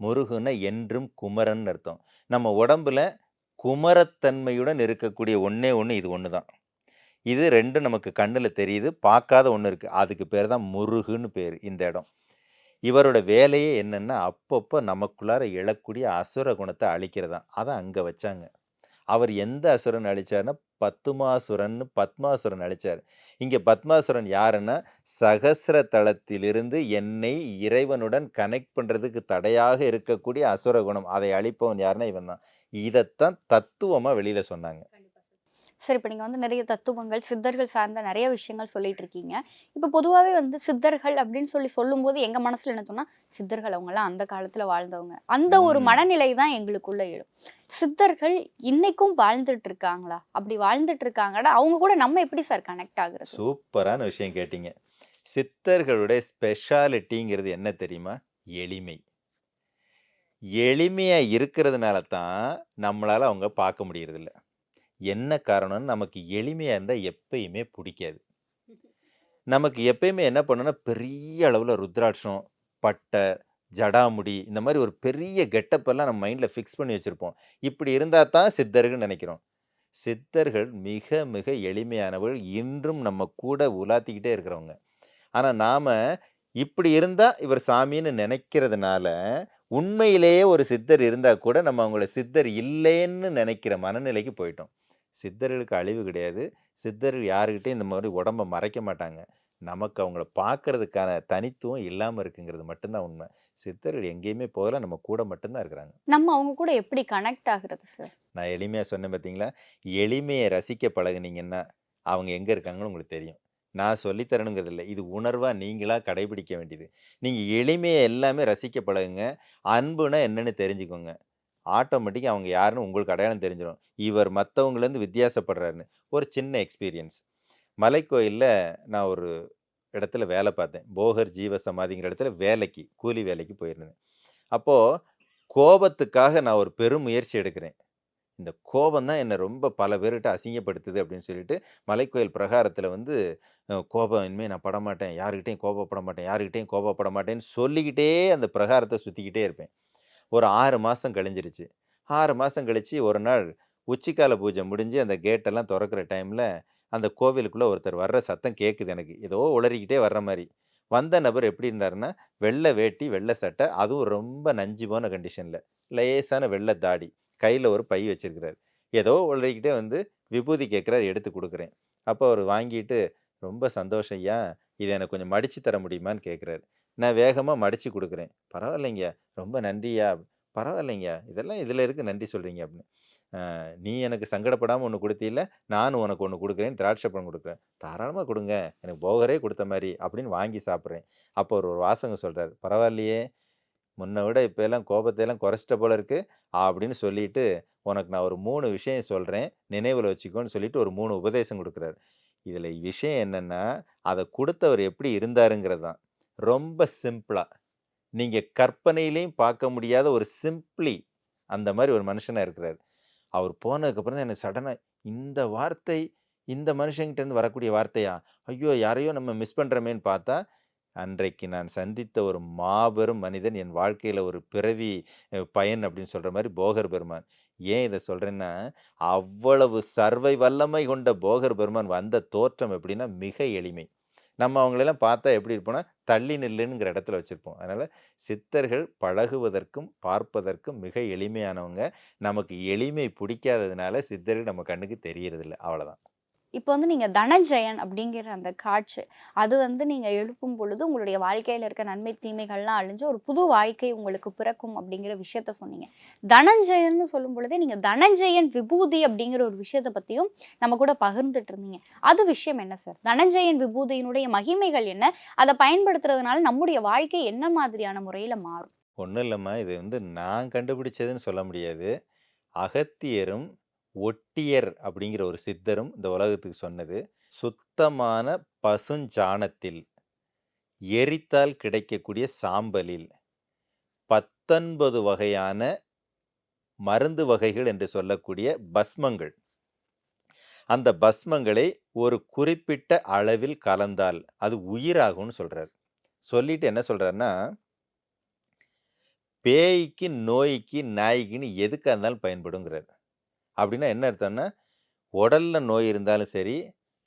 முருகன்னா என்றும் குமரன்னு அர்த்தம். நம்ம உடம்புல குமரத்தன்மையுடன் இருக்கக்கூடிய ஒன்றே ஒன்று இது ஒன்று தான். இது ரெண்டும் நமக்கு கண்ணில் தெரியுது. பார்க்காத ஒன்று இருக்குது அதுக்கு பேர் தான் முருகுன்னு பேர் இந்த இடம். இவரோட வேலையே என்னென்னா அப்பப்போ நமக்குள்ளார எழக்கூடிய அசுர குணத்தை அழிக்கிறது தான். அத அங்கே வச்சாங்க. அவர் எந்த அசுரன் அழிச்சாருன்னா பத்துமாசுரன்னு பத்மாசுரன் அழிச்சார் இங்கே பத்மாசுரன் யாருன்னா, சகஸ்ர தளத்திலிருந்து என்னை இறைவனுடன் கனெக்ட் பண்ணுறதுக்கு தடையாக இருக்கக்கூடிய அசுர குணம். அதை அழிப்பவன் யாருன்னா இவன் தான். இதைத்தான் தத்துவமாக வெளியில் சொன்னாங்க.
சரி இப்ப நீங்க வந்து நிறைய தத்துவங்கள், சித்தர்கள் சார்ந்த நெறைய விஷயங்கள் சொல்லிட்டு இருக்கீங்க. இப்ப பொதுவாவே வந்து சித்தர்கள் அப்படின்னு சொல்லி சொல்லும்போது எங்க மனசுல என்ன தோணும்னா, சித்தர்கள் அவங்கலாம் அந்த காலத்துல வாழ்ந்தவங்க. அந்த ஒரு. மனநிலை தான் எங்களுக்குள்ள எழும். சித்தர்கள் இன்னைக்கும் வாழ்ந்துட்டு இருக்காங்களா? அப்படி வாழ்ந்துட்டு இருக்காங்கன்னா, அவங்க கூட நம்ம எப்படி சார் கனெக்ட் ஆகுறது?
சூப்பரான விஷயம் கேட்டீங்க. சித்தர்களுடைய ஸ்பெஷாலிட்டிங்கிறது என்ன தெரியுமா? எளிமை. எளிமையா இருக்கிறதுனால தான் நம்மளால அவங்கள பார்க்க முடியறதில்ல. என்ன காரணம்னு நமக்கு எளிமையா இருந்தா எப்பயுமே புடிக்காது. நமக்கு எப்பயுமே என்ன பண்ணும்னா, பெரிய அளவுல ருத்ராட்சம், பட்டை, ஜடாமுடி இந்த மாரி ஒரு பெரிய கெட்டப் எல்லாம் நம்ம மைண்ட்ல ஃபிக்ஸ் பண்ணி வச்சிருப்போம். இப்படி இருந்தா தான் சித்தர்கள்னு நெனைக்கிறோம். சித்தர்கள் மிக மிக எளிமையானவர்கள். இன்றும் நம்ம கூட உலாத்திக்கிட்டே இருக்கிறவங்க. ஆனா நாம இப்படி இருந்தா இவர் சாமின்னு நெனைக்கிறதுனால, உண்மையிலேயே ஒரு சித்தர் இருந்தா கூட நம்ம அவங்கள சித்தர் இல்லேன்னு நெனைக்கிற மனநிலைக்கு போயிட்டோம். சித்தர்களுக்கு அழிவு கிடையாது. சித்தர்கள் யாருகிட்டயும் இந்த மாரி உடம்ப மறைக்க மாட்டாங்க. நமக்கு அவங்கள பார்க்கறதுக்கான தனித்துவம் இல்லாம இருக்குங்கிறது மட்டும் தான் உண்மை. சித்தர்கள் எங்கேயுமே போகல. நம்ம கூட மட்டும் தான் இருக்கிறாங்க.
நம்ம அவங்க கூட எப்படி கனெக்ட் ஆகுறது சார்?
நான் எளிமையா சொன்னேன் பார்த்தீங்களா? எளிமைய ரசிக்க பழகுனீங்கன்னா, அவங்க எங்க இருக்காங்கன்னு உங்களுக்கு தெரியும். நான் சொல்லி தரணுங்கிறது இல்ல. இது உணர்வா நீங்களா கடைபிடிக்க வேண்டியது. நீங்க எளிமைய எல்லாமே ரசிக்க பழகுங்க. அன்புனா என்னன்னு தெரிஞ்சுக்கோங்க. ஆட்டோமேட்டிக்காக அவங்க யாருன்னு உங்களுக்கு அடையாளம் தெரிஞ்சிடும் இவர் மத்தவங்கலேருந்து வித்தியாசப்படுறாருன்னு. ஒரு சின்ன எக்ஸ்பீரியன்ஸ். மலைக்கோயிலில் நான் ஒரு இடத்துல வேலை பார்த்தேன். போகர் ஜீவ சமாதிங்கிற இடத்துல வேலைக்கு, கூலி வேலைக்கு போயிருந்தேன். அப்போது கோபத்துக்காக நான் ஒரு பெரும் முயற்சி எடுக்கிறேன். இந்த கோபம் தான் என்னை ரொம்ப பல பேர்கிட்ட அசிங்கப்படுத்துது அப்படின்னு சொல்லிட்டு, மலைக்கோயில் பிரகாரத்தில் வந்து கோபம் இனிமேல் நான் படமாட்டேன். யாருக்கிட்டேயும் கோபப்பட மாட்டேன். யாருக்கிட்டேயும் கோபப்பட மாட்டேன்னு சொல்லிக்கிட்டே அந்த பிரகாரத்தை சுற்றிக்கிட்டே இருப்பேன். ஒரு ஆறு மாதம் கழிஞ்சிருச்சு. ஆறு மாதம் கழித்து ஒரு நாள் உச்சிக்கால பூஜை முடிஞ்சு அந்த கேட்டெல்லாம் திறக்கிற டைமில் அந்த கோவிலுக்குள்ளே ஒருத்தர் வர்ற சத்தம் கேட்குது எனக்கு. ஏதோ உளறிக்கிட்டே வர்ற மாதிரி வந்த நபர் எப்படி இருந்தாருன்னா, வெள்ளை வேட்டி, வெள்ளை சட்டை, அதுவும் ரொம்ப நஞ்சு போன கண்டிஷனில் லேசான வெள்ளை தாடி. கையில் ஒரு பை வச்சிருக்கிறாரு. ஏதோ உளறிக்கிட்டே வந்து விபூதி கேட்குறாரு எடுத்து கொடுக்குறேன் அப்போ அவர் வாங்கிட்டு, "ரொம்ப சந்தோஷம் ஐயா. இதை எனக்கு கொஞ்சம் மடித்து தர முடியுமான்னு?" கேட்குறாரு நான் வேகமாக மடிச்சு கொடுக்குறேன் "பரவாயில்லைங்க. ரொம்ப நன்றியா "பரவாயில்லைங்க. இதெல்லாம் இதில் இருக்குது நன்றி சொல்கிறீங்க அப்படின்னு. நீ எனக்கு சங்கடப்படாமல் ஒன்று குடுத்தீல்ல, நானும் உனக்கு ஒன்று கொடுக்குறேன் திராட்சை பழம் கொடுக்குறேன் தாராளமாக கொடுங்க எனக்கு போகரே கொடுத்த மாதிரி அப்படின்னு வாங்கி சாப்பிட்றேன் அப்போ ஒரு ஒரு வாசகம் சொல்கிறார் "பரவாயில்லையே, முன்ன விட இப்ப எல்லாம் கோபத்தையெல்லாம் குறைச்சிட்ட போல இருக்கு அப்படின்னு சொல்லிட்டு உனக்கு நான் ஒரு மூணு விஷயம் சொல்கிறேன் நினைவில் வச்சுக்கோன்னு சொல்லிட்டு ஒரு மூணு உபதேசம் கொடுக்குறாரு இதில் விஷயம் என்னன்னா அதை கொடுத்தவர் எப்படி இருந்தாருங்கிறது தான் ரொம்ப சிம்பிளாக நீங்கள் கற்பனையிலையும் பார்க்க முடியாத ஒரு சிம்பிளி அந்த மாதிரி ஒரு மனுஷனாக இருக்கிறார். அவர் போனதுக்கப்புறம் தான் எனக்கு சடனாக இந்த வார்த்தை இந்த மனுஷங்கிட்டேருந்து வரக்கூடிய வார்த்தையா? ஐயோ யாரையோ நம்ம மிஸ் பண்ணுறமேன்னு பார்த்தா அன்றைக்கு நான் சந்தித்த ஒரு மாபெரும் மனிதன் என் வாழ்க்கையில் ஒரு பிறவி பயன் அப்படின்னு சொல்கிற மாதிரி போகர் பெருமான். ஏன் இதை சொல்கிறேன்னா அவ்வளவு சர்வை வல்லமை கொண்ட போகர் பெருமான் வந்த தோற்றம் எப்படின்னா மிக எளிமை. நம்ம அவங்களெல்லாம் பார்த்தா எப்படி இருப்போம்னா தள்ளி நில்லுங்கிற இடத்துல வச்சுருப்போம். அதனால் சித்தர்கள் பழகுவதற்கும் பார்ப்பதற்கும் மிக எளிமையானவங்க. நமக்கு எளிமை பிடிக்காததுனால சித்தர்கள் நம்ம கண்ணுக்கு தெரியறதில்ல. அவ்வளோதான்
இப்போ வந்து நீங்கள் தனஞ்சயன் அப்படிங்கிற அந்த காட்சி அது வந்து நீங்கள் எழுப்பும் பொழுது உங்களுடைய வாழ்க்கையில் இருக்க நன்மை தீமைகள்லாம் அழிஞ்சு ஒரு புது வாழ்க்கை உங்களுக்கு பிறக்கும் அப்படிங்கிற விஷயத்த சொன்னீங்க. தனஞ்சயன்னு சொல்லும் பொழுதே நீங்கள் தனஞ்சயன் விபூதி அப்படிங்கிற ஒரு விஷயத்த பற்றியும் நம்ம கூட பகிர்ந்துட்டு இருந்தீங்க. அது விஷயம் என்ன சார்? தனஞ்சயன் விபூதியினுடைய மகிமைகள் என்ன? அதை பயன்படுத்துறதுனால நம்முடைய வாழ்க்கை என்ன மாதிரியான முறையில் மாறும்?
ஒன்றும் இல்லைம்மா. இது வந்து நான் கண்டுபிடிச்சதுன்னு சொல்ல முடியாது. அகத்தியரும் ஒட்டியர் அப்படிங்கிற ஒரு சித்தரும் இந்த உலகத்துக்கு சொன்னது. சுத்தமான பசுஞ்சாணத்தில் எரித்தால் கிடைக்கக்கூடிய சாம்பலில் பத்தொன்பது வகையான மருந்து வகைகள் என்று சொல்லக்கூடிய பஸ்மங்கள். அந்த பஸ்மங்களை ஒரு குறிப்பிட்ட அளவில் கலந்தால் அது உயிராகும்னு சொல்றாரு. சொல்லிட்டு என்ன சொல்றாருன்னா பேய்க்கு நோய்க்கு நாய்க்குன்னு எதுக்காக இருந்தாலும் பயன்படுங்கிறார். அப்படின்னா என்ன அர்த்தம்னா உடலில் நோய் இருந்தாலும் சரி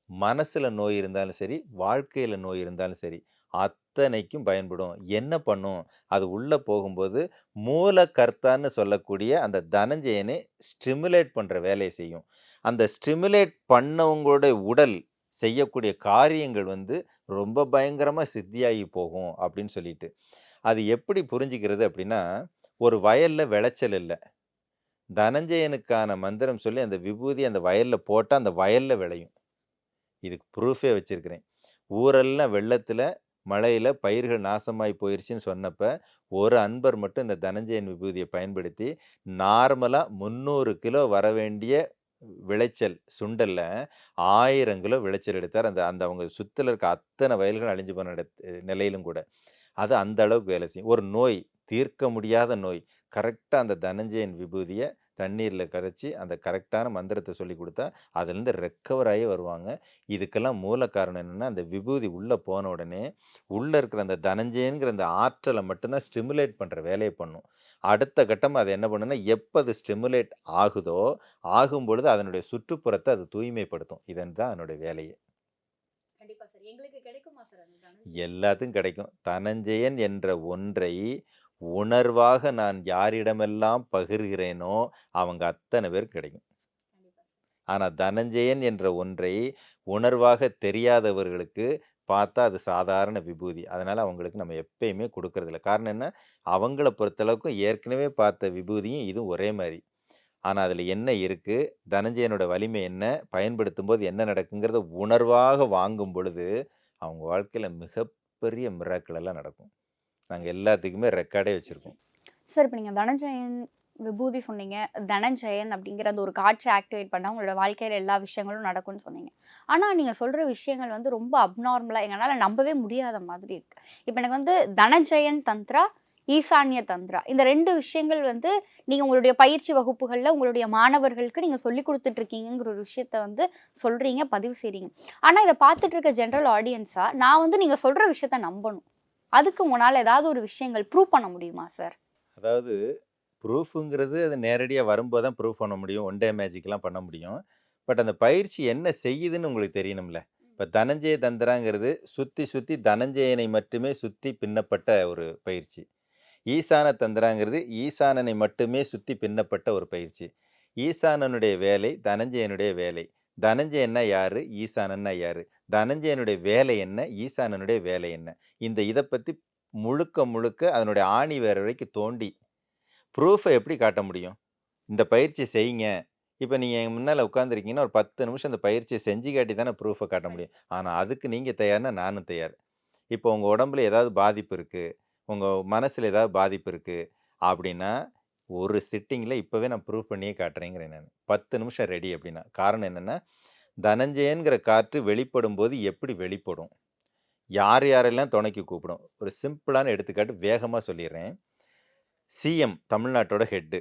மனசில் நோய் இருந்தாலும் சரி வாழ்க்கையில் நோய் இருந்தாலும் சரி அத்தனைக்கும் பயன்படும். என்ன பண்ணும்? அது உள்ளே போகும்போது மூல கர்த்தான்னு சொல்லக்கூடிய அந்த தனஞ்சயனை ஸ்டிமுலேட் பண்ணுற வேலையை செய்யும். அந்த ஸ்டிமுலேட் பண்ணவங்களுடைய உடல் செய்யக்கூடிய காரியங்கள் வந்து ரொம்ப பயங்கரமாக சித்தியாகி போகும் அப்படின்னு சொல்லிட்டு. அது எப்படி புரிஞ்சுக்கிறது அப்படின்னா ஒரு வயலில் விளைச்சல் இல்லை. தனஞ்சயனுக்கான மந்திரம் சொல்லி அந்த விபூதி அந்த வயலில் போட்டால் அந்த வயலில் விளையும். இதுக்கு ப்ரூஃபே வச்சுருக்கிறேன். ஊரெல்லாம் வெள்ளத்தில் மழையில் பயிர்கள் நாசமாய் போயிருச்சுன்னு சொன்னப்போ ஒரு அன்பர் மட்டும் இந்த தனஞ்சயன் விபூதியை பயன்படுத்தி நார்மலாக முந்நூறு கிலோ வர வேண்டிய விளைச்சல் சுண்டலில் ஆயிரம் கிலோ விளைச்சல் எடுத்தார். அந்த அந்த அவங்க சுற்றில் இருக்க அத்தனை வயல்கள் அழிஞ்சு போன நிலையிலும் கூட. அது அந்த அளவுக்கு வேலை செய்யும். ஒரு நோய் தீர்க்க முடியாத நோய். கரெக்டாக அந்த தனஞ்சயன் விபூதியை தண்ணீரில் கரைச்சி அந்த கரெக்டான மந்திரத்தை சொல்லி கொடுத்தா அதுலேருந்து ரெக்கவர் ஆகி வருவாங்க. இதுக்கெல்லாம் மூல காரணம் என்னென்னா அந்த விபூதி உள்ளே போன உடனே உள்ளே இருக்கிற அந்த தனஞ்சயன்கிற அந்த ஆற்றலை மட்டும்தான் ஸ்டிமுலேட் பண்ணுற வேலையை பண்ணும். அடுத்த கட்டம் அது என்ன பண்ணுன்னா எப்போ அது ஸ்டிமுலேட் ஆகுதோ ஆகும் பொழுது அதனுடைய சுற்றுப்புறத்தை அது தூய்மைப்படுத்தும். இதன் தான் அதனுடைய வேலையே. எல்லாத்துக்கும் கிடைக்கும். தனஞ்சயன் என்ற ஒன்றை உணர்வாக நான் யாரிடமெல்லாம் பகிர்கிறேனோ அவங்க அத்தனை பேர் கிடைக்கும். ஆனால் தனஞ்சயன் என்ற ஒன்றை உணர்வாக தெரியாதவர்களுக்கு பார்த்தா அது சாதாரண விபூதி. அதனால் அவங்களுக்கு நம்ம எப்பயுமே கொடுக்கறதில்ல. காரணம் என்ன? அவங்கள பொறுத்தளவுக்கும் ஏற்கனவே பார்த்த விபூதியும் இதுவும் ஒரே மாதிரி. ஆனால் அதில் என்ன இருக்குது தனஞ்சயனோட வலிமை என்ன? பயன்படுத்தும் போது என்ன நடக்குங்கிறத உணர்வாக வாங்கும் பொழுது அவங்க வாழ்க்கையில் மிகப்பெரிய மிராக்கள் எல்லாம் நடக்கும். நாங்கள் எல்லாத்துக்குமே ரெக்கார்டே வச்சுருக்கோம்.
சார் இப்போ நீங்கள் தனஞ்சயன் விபூதி சொன்னீங்க. தனஞ்சயன் அப்படிங்கிற அந்த ஒரு காட்சி ஆக்டிவேட் பண்ணால் உங்களோட வாழ்க்கையில் எல்லா விஷயங்களும் நடக்கும்னு சொன்னீங்க. ஆனால் நீங்கள் சொல்கிற விஷயங்கள் வந்து ரொம்ப அப்நார்மலாக எங்களால் நம்பவே முடியாத மாதிரி இருக்கு. இப்போ எனக்கு வந்து தனஞ்சயன் தந்த்ரா ஈசான்ய தந்த்ரா. இந்த ரெண்டு விஷயங்கள் வந்து நீங்கள் உங்களுடைய பயிற்சி வகுப்புகளில் உங்களுடைய மாணவர்களுக்கு நீங்கள் சொல்லி கொடுத்துட்ருக்கீங்கிற ஒரு விஷயத்த வந்து சொல்கிறீங்க பதிவு செய்கிறீங்க ஆனால் இதை பார்த்துட்டு இருக்க ஜென்ரல் ஆடியன்ஸாக நான் வந்து நீங்கள் சொல்கிற விஷயத்த நம்பணும். அதுக்கு முன்னால் ஏதாவது ஒரு விஷயங்கள் ப்ரூவ் பண்ண முடியுமா சார்
அதாவது ப்ரூஃபுங்கிறது அது நேரடியாக வரும்போது தான் ப்ரூஃப் பண்ண முடியும். ஒன் டே மேஜிக்லாம் பண்ண முடியும். பட் அந்த பயிற்சி என்ன செய்யுதுன்னு உங்களுக்கு தெரியணும்ல. இப்போ தனஞ்சய தந்திராங்கிறது சுற்றி சுற்றி தனஞ்சயனை மட்டுமே சுற்றி பின்னப்பட்ட ஒரு பயிற்சி. ஈசான தந்திராங்கிறது ஈசானனை மட்டுமே சுற்றி பின்னப்பட்ட ஒரு பயிற்சி. ஈசானனுடைய வேலை தனஞ்சயனுடைய வேலை. தனஞ்சயன்னா யாரு? ஈசானன்னா யாரு? தனஞ்சயனுடைய வேலை என்ன? ஈசானனுடைய வேலை என்ன? இந்த இதை பற்றி முழுக்க முழுக்க அதனுடைய ஆணி வேற வரைக்கும் தோண்டி ப்ரூஃபை எப்படி காட்ட முடியும்? இந்த பயிற்சி செய்யுங்க. இப்போ நீங்கள் எங்கள் முன்னால் உட்காந்துருக்கீங்கன்னா ஒரு பத்து நிமிஷம் அந்த பயிற்சியை செஞ்சு காட்டி தானே ப்ரூஃபை காட்ட முடியும். ஆனால் அதுக்கு நீங்கள் தயார்னா நானும் தயார். இப்போ உங்கள் உடம்புல ஏதாவது பாதிப்பு இருக்குது உங்கள் மனசில் ஏதாவது பாதிப்பு இருக்குது அப்படின்னா, ஒரு சிட்டிங்கில் இப்போவே நான் ப்ரூவ் பண்ணியே காட்டுறேங்கிறேன் நான் பத்து நிமிஷம் ரெடி அப்படின்னா. காரணம் என்னென்னா தனஞ்சயன்கிற காற்று வெளிப்படும்போது எப்படி வெளிப்படும்? யார் யாரெல்லாம் துணைக்கு கூப்பிடும்? ஒரு சிம்பிளான எடுத்துக்காட்டு வேகமாக சொல்லிடுறேன் சிஎம் தமிழ்நாட்டோட ஹெட்டு.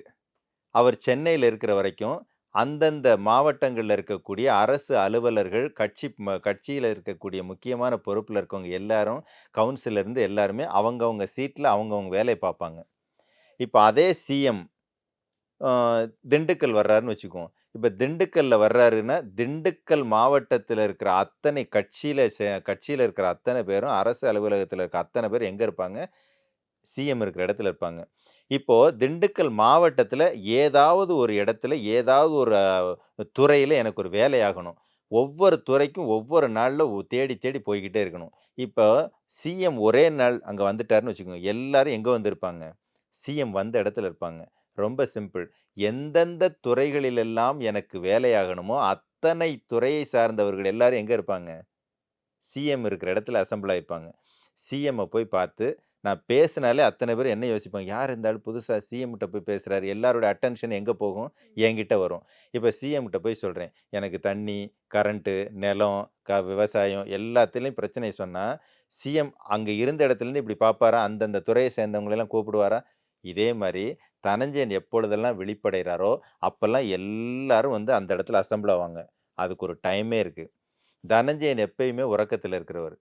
அவர் சென்னையில் இருக்கிற வரைக்கும், அந்தந்த மாவட்டங்களில் இருக்கக்கூடிய அரசு அலுவலர்கள், கட்சி ம கட்சியில் இருக்கக்கூடிய முக்கியமான பொறுப்பில் இருக்கவங்க எல்லாரும், கவுன்சிலர் இருந்து எல்லாருமே அவங்கவுங்க சீட்டில் அவங்கவுங்க வேலையை பார்ப்பாங்க. இப்போ அதே சிஎம் திண்டுக்கல் வர்றாருன்னு வச்சுக்குவோம். இப்போ திண்டுக்கல்ல வர்றாருன்னா, திண்டுக்கல் மாவட்டத்தில் இருக்கிற அத்தனை கட்சியில் சே இருக்கிற அத்தனை பேரும், அரசு அலுவலகத்தில் இருக்கிற அத்தனை பேர் எங்கே இருப்பாங்க? சிஎம் இருக்கிற இடத்துல இருப்பாங்க. இப்போது திண்டுக்கல் மாவட்டத்தில் ஏதாவது ஒரு இடத்துல, ஏதாவது ஒரு துறையில் எனக்கு ஒரு வேலையாகணும். ஒவ்வொரு துறைக்கும் ஒவ்வொரு நாளில் தேடி தேடி போய்கிட்டே இருக்கணும். இப்போ சிஎம் ஒரே நாள் அங்கே வந்துட்டாருன்னு வச்சுக்கோங்க. எல்லாரும் எங்கே வந்திருப்பாங்க? சிஎம் வந்த இடத்துல இருப்பாங்க. ரொம்ப சிம்பிள். எந்தெந்த துறைகளிலெல்லாம் எனக்கு வேலையாகணுமோ, அத்தனை துறையை சார்ந்தவர்கள் எல்லாரும் எங்க இருப்பாங்க? சிஎம் இருக்கிற இடத்துல அசெம்பிள் ஆயிருப்பாங்க. சிஎம்ம போய் பார்த்து, நான் பேசினாலே அத்தன பேரும் என்ன யோசிப்பாங்க? யார் இந்த ஆள் புதுசா சிஎம்கிட்ட போய் பேசுறாரு? எல்லாரோட அட்டென்ஷன் எங்க போகும்? என்கிட்ட வரும். இப்ப சிஎம்கிட்ட போய் சொல்றேன். எனக்கு தண்ணி, கரண்ட்டு, நிலம், க விவசாயம் எல்லாத்துலயும் பிரச்சனைய சொன்னா, சிஎம் அங்க இருந்த இடத்துலருந்து இப்படி பார்ப்பாரா? அந்தந்த துறைய சேர்ந்தவங்களெல்லாம் கூப்பிடுவாரா? இதே மாதிரி தனஞ்சயன் எப்பொழுதெல்லாம் வெளிப்படைகிறாரோ அப்போல்லாம் எல்லாரும் வந்து அந்த இடத்துல அசம்பிள் ஆவாங்க. அதுக்கு ஒரு டைமே இருக்குது தனஞ்சயன் எப்பயுமே உறக்கத்தில் இருக்கிறவர்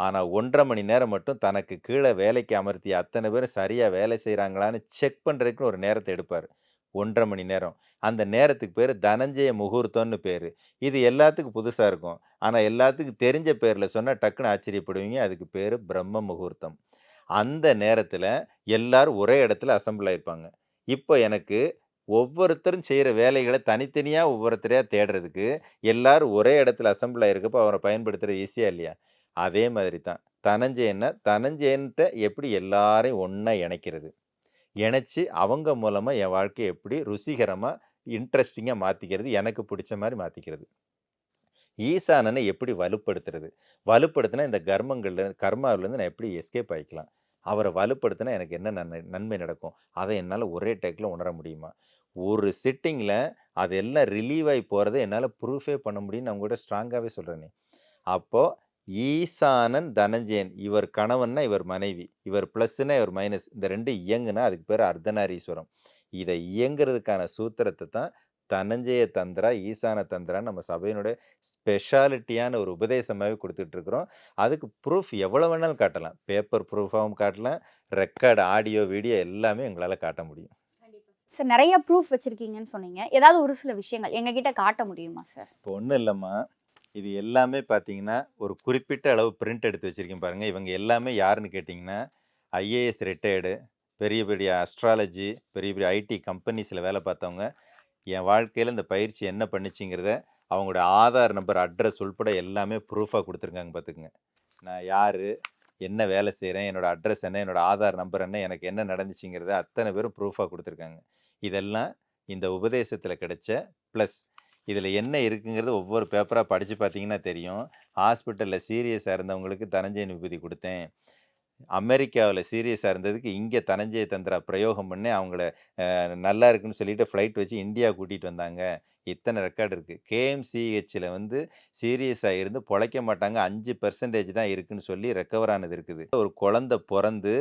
ஆனால் ஒன்றரை மணி நேரம் மட்டும் தனக்கு கீழே வேலைக்கு அமர்த்திய அத்தனை பேரும் சரியாக வேலை செய்கிறாங்களான்னு செக் பண்ணுறதுக்குன்னு ஒரு நேரத்தை எடுப்பார் ஒன்றரை மணி நேரம். அந்த நேரத்துக்கு பேர் தனஞ்சய முகூர்த்தம்னு பேர் இது எல்லாத்துக்கும் புதுசாக இருக்கும். ஆனால் எல்லாத்துக்கும் தெரிஞ்ச பேரில் சொன்னால் டக்குனு ஆச்சரியப்படுவீங்க. அதுக்கு பேர் பிரம்ம முகூர்த்தம். அந்த நேரத்தில் எல்லாரும் ஒரே இடத்துல அசம்பிள் ஆயிருப்பாங்க. இப்போ எனக்கு ஒவ்வொருத்தரும் செய்கிற வேலைகளை தனித்தனியாக ஒவ்வொருத்தரையாக தேடுறதுக்கு, எல்லாரும் ஒரே இடத்துல அசம்பிள் ஆகிருக்கப்போ அவரை பயன்படுத்துகிற ஈஸியாக இல்லையா? அதே மாதிரி தான். தனஞ்சயன்னா, தனஞ்சயன்ட்ட எப்படி எல்லாரையும் ஒன்றா இணைக்கிறது? இணைச்சி அவங்க மூலமாக என் வாழ்க்கையை எப்படி ருசிகரமாக இன்ட்ரெஸ்டிங்காக மாற்றிக்கிறது எனக்கு பிடிச்ச மாதிரி மாற்றிக்கிறது ஈசானனை எப்படி வலுப்படுத்துறது? வலுப்படுத்தினா இந்த கர்மங்கள்லேருந்து கர்மாவிலேருந்து நான் எப்படி எஸ்கேப் ஆகிக்கலாம் அவரை வலுப்படுத்தினா எனக்கு என்ன நன்மை நன்மை நடக்கும்? அதை என்னால் ஒரே டேக்ல உணர முடியுமா? ஒரு சிட்டிங்கில் அதெல்லாம் ரிலீவ் ஆகி போகிறத என்னால் ப்ரூஃபே பண்ண முடியும்னு நான் கூட ஸ்ட்ராங்காகவே சொல்கிறேனே அப்போது ஈசானன், தனஞ்சயன் இவர் கணவன்னா இவர் மனைவி. இவர் பிளஸ்ன்னா இவர் மைனஸ். இந்த ரெண்டு இயங்குனா அதுக்கு பேர் அர்த்தநாரீஸ்வரம். இதை இயங்குறதுக்கான சூத்திரத்தை தான் தனஞ்சய தந்திரா, ஈசான தந்திரான்னு நம்ம சபையினுடைய ஸ்பெஷாலிட்டியான ஒரு உபதேசமாவே குடுத்துட்டு இருக்கிறோம். அதுக்கு ப்ரூஃப் எவ்வளவு வேணாலும் காட்டலாம். பேப்பர் ப்ரூஃபாவும் காட்டலாம். ரெக்கார்ட் ஆடியோ, வீடியோ எல்லாமே எங்களால காட்ட முடியும்.
சார் நெறைய ப்ரூஃப் வச்சிருக்கீங்கன்னு சொன்னீங்க. ஏதாவது ஒரு சில விஷயங்கள் எங்ககிட்ட காட்ட முடியுமா சார்?
இப்போ ஒண்ணும் இல்லம்மா. இது எல்லாமே பார்த்தீங்கன்னா, ஒரு குறிப்பிட்ட அளவு பிரிண்ட் எடுத்து வச்சிருக்கேன் பாருங்க. இவங்க எல்லாமே யாருன்னு கேட்டீங்கன்னா, ஐஏஎஸ் ரிட்டயர்டு, பெரிய பெரிய அஸ்ட்ராலஜி, பெரிய பெரிய ஐடி கம்பெனிஸ்ல வேலை பார்த்தவங்க. என் வாழ்க்கையில் இந்த பயிற்சி என்ன பண்ணிச்சிங்கிறத அவங்களோட ஆதார் நம்பர், அட்ரஸ் உள்பட எல்லாமே ப்ரூஃபாக கொடுத்துருக்காங்க பார்த்துக்கங்க. நான் யார் என்ன வேலை செய்கிறேன் என்னோடய அட்ரஸ் என்ன? என்னோடய ஆதார் நம்பர் என்ன? எனக்கு என்ன நடந்துச்சுங்கிறத அத்தனை பேரும் ப்ரூஃபாக கொடுத்துருக்காங்க இதெல்லாம் இந்த உபதேசத்தில் கிடைச்ச ப்ளஸ் இதில் என்ன இருக்குங்கிறது ஒவ்வொரு பேப்பராக படித்து பார்த்தீங்கன்னா தெரியும். ஹாஸ்பிட்டலில் சீரியஸாக இருந்தவங்களுக்கு தனஞ்சய விபூதி கொடுத்தேன் அமெரிக்காவில் சீரியஸாக இருந்ததுக்கு இங்கே தனஞ்சய தந்திரா பிரயோகம் பண்ணி அவங்கள நல்லா இருக்குன்னு சொல்லிட்டு ஃப்ளைட் வச்சு இந்தியா கூட்டிகிட்டு வந்தாங்க. இத்தனை ரெக்கார்ட் இருக்குது கேஎம்சிஹெச்சில் வந்து சீரியஸாக இருந்து பொழைக்க மாட்டாங்க. அஞ்சு பெர்சன்டேஜ் தான் இருக்குன்னு சொல்லி ரெக்கவர் ஆனது இருக்குது. ஒரு குழந்தை பிறந்து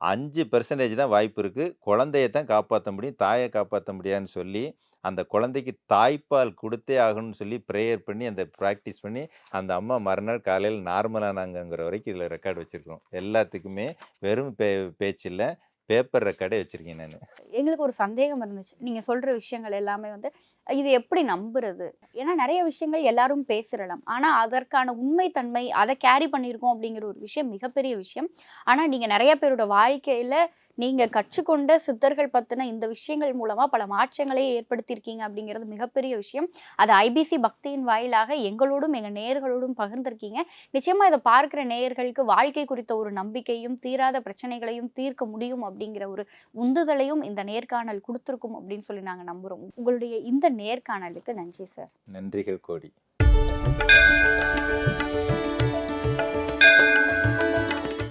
அஞ்சு பெர்சன்டேஜ் தான் வாய்ப்பு இருக்குது குழந்தைய தான் காப்பாற்ற முடியும். தாயை காப்பாற்ற முடியாதுன்னு சொல்லி, அந்த குழந்தைக்கு தாய்ப்பால் கொடுத்தே ஆகணும்னு சொல்லி ப்ரேயர் பண்ணி, அந்த ப்ராக்டிஸ் பண்ணி, அந்த அம்மா மறுநாள் காலையில் நார்மலானாங்கிற வரைக்கும் இதில் ரெக்கார்டு வச்சுருக்கோம் எல்லாத்துக்குமே வெறும் பே பேச்சில் பேப்பர் ரெக்கார்டே வச்சுருக்கேன் நான்
எங்களுக்கு ஒரு சந்தேகம் இருந்துச்சு. நீங்கள் சொல்கிற விஷயங்கள் எல்லாமே வந்து, இது எப்படி நம்புறது? ஏன்னா நிறைய விஷயங்கள் எல்லாரும் பேசிறலாம். ஆனா அதற்கான உண்மை தன்மை, அதை கேரி பண்ணியிருக்கோம் அப்படிங்கிற ஒரு விஷயம் மிகப்பெரிய விஷயம். ஆனா நீங்க நிறைய பேரோட வாழ்க்கையில நீங்க கற்றுக்கொண்ட சித்தர்கள் பத்தின இந்த விஷயங்கள் மூலமா பல மாற்றங்களை ஏற்படுத்தியிருக்கீங்க அப்படிங்கிறது மிகப்பெரிய விஷயம். அது ஐபிசி பக்தியின் வாயிலாக எங்களோடும், எங்க நேயர்களோடும் பகிர்ந்திருக்கீங்க. நிச்சயமா இதை பார்க்கிற நேயர்களுக்கு வாழ்க்கை குறித்த ஒரு நம்பிக்கையும், தீராத பிரச்சனைகளையும் தீர்க்க முடியும் அப்படிங்கிற ஒரு உந்துதலையும் இந்த நேர்காணல் கொடுத்துருக்கும் அப்படின்னு சொல்லி நாங்க நம்புறோம். உங்களுடைய இந்த நேர்காணலுக்கு நன்றி சார்.
நன்றிகள் கோடி.